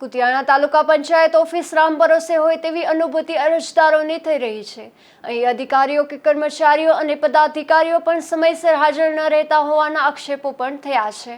કુતિયાણા તાલુકા panchayat office Ram ભરોસે હોય તેવી અનુભૂતિ અરજદારોને થઈ રહી છે. અહીં અધિકારીઓ કે કર્મચારીઓ અને પદાધિકારીઓ પણ સમયસર હાજર ન રહેતા હોવાના આક્ષેપો પણ થયા છે.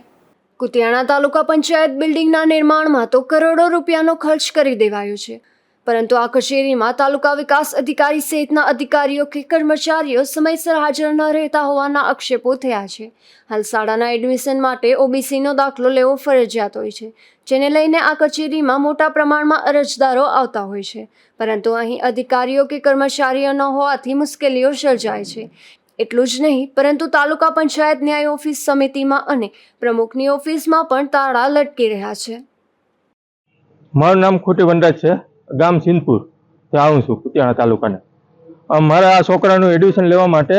કુતિયાણા તાલુકા પંચાયત બિલ્ડિંગના નિર્માણમાં તો કરોડો રૂપિયાનો ખર્ચ કરી દેવાયો છે. પરંતુ આ કચેરીમાં તાલુકા વિકાસ અધિકારી સહિતના અધિકારીઓ કે કર્મચારીઓ સમયસર હાજર ન રહેતા હોવાના આક્ષેપો થયા છે. હાલ શાળાના એડમિશન માટે ઓબીસીનો દાખલો લેવો ફરજિયાત હોય છે, જેને લઈને આ કચેરીમાં મોટા પ્રમાણમાં અરજદારો આવતા હોય છે. પરંતુ અહીં અધિકારીઓ કે કર્મચારીઓ ન હોવાથી મુશ્કેલીઓ સર્જાય છે. એટલું જ નહીં, પરંતુ તાલુકા પંચાયત ન્યાય ઓફિસ સમિતિમાં અને પ્રમુખની ઓફિસમાં પણ તાળા લટકી રહ્યા છે. મારું નામ ખોટી વંડા છે. ગામ સિંધપુર આવું છું, કુતિયાણા તાલુકાને. મારા છોકરાનું એડમિશન લેવા માટે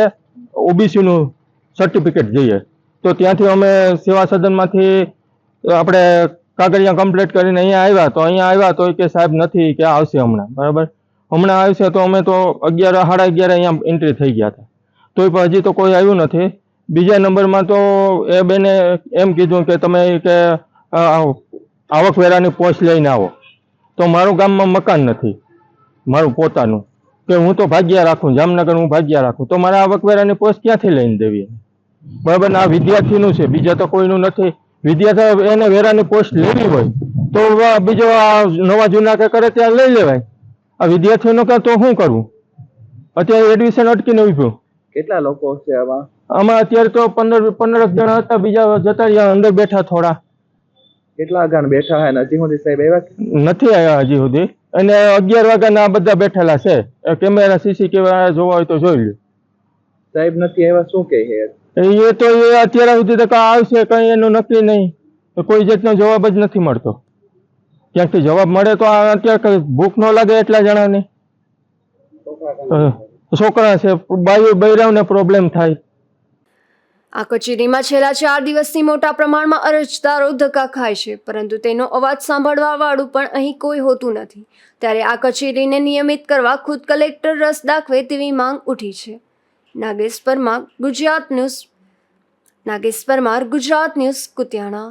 ઓબીસીનું સર્ટિફિકેટ જોઈએ. તો ત્યાંથી અમે સેવા સદનમાંથી આપણે કાગળિયા કમ્પ્લીટ કરીને અહીંયા આવ્યા, તો અહીંયા આવ્યા તો કે સાહેબ નથી કે આવશે હમણાં, બરાબર? હમણાં આવશે તો અમે તો અગિયાર, સાડા અગિયાર અહીંયા એન્ટ્રી થઈ ગયા હતા. તોય પણ હજી તો કોઈ આવ્યું નથી. બીજા નંબરમાં તો એ બેને એમ કીધું કે તમે કે આવકવેરાની પોસ્ટ લઈને આવો. તો મારું ગામમાં મકાન નથી. મારું પોતાનું. કે હું તો ભાગ્યા રાખું જામનગર હું ભાગ્યા રાખું તો મારે આવકવેરાની પોસ્ટ ક્યાંથી લઈને દેવી બરાબર આ વિદ્યાર્થીનું છે બીજા તો કોઈનું નથી. વિદ્યાર્થી એને વેરાની પોસ્ટ લેવી હોય તો બીજો આ નવા જૂના કે કરે ત્યાં લઈ લેવાય. આ વિદ્યાર્થીઓનો કે તો શું કરવું અત્યારે એડમિશન અટકીને ઉભ્યું કેટલા લોકો છે આમાં? આમાં અત્યારે તો પંદર પંદર જણા હતા બીજા જતા અંદર બેઠા થોડા. કેટલા ગાન બેઠા હોય હજી સુધી સાહેબ આવ્યા નથી આવ્યા હજી સુધી. અને અગિયાર વાગ્યાના બધા બેઠેલા છે. કેમેરા સીસી કેમેરા જોવા હોય તો જોઈ લ્યો. સાહેબ નથી આવ્યા શું કહે એ તો એ અત્યાર સુધી તો કાં આવશે કઈ એનું નક્કી નહીં. તો કોઈ જાતનો જવાબ જ નથી મળતો. ક્યાંકથી જવાબ મળે તો આ અત્યારે ભૂખ ન લાગે એટલા જણાને. છોકરા છે બાયુ બૈરાવને પ્રોબ્લેમ થાય. આ કચેરીમાં છેલ્લા ચાર દિવસથી મોટા પ્રમાણમાં અરજદારો ધક્કા ખાય છે, પરંતુ તેનો અવાજ સાંભળવા વાળું પણ અહીં કોઈ હોતું નથી. ત્યારે આ કચેરીને નિયમિત કરવા ખુદ કલેક્ટર રસ દાખવે તેવી માંગ ઉઠી છે. Nagesh Parmar, Gujarat news Nagesh Parmar, Gujarat news, Kutiyana.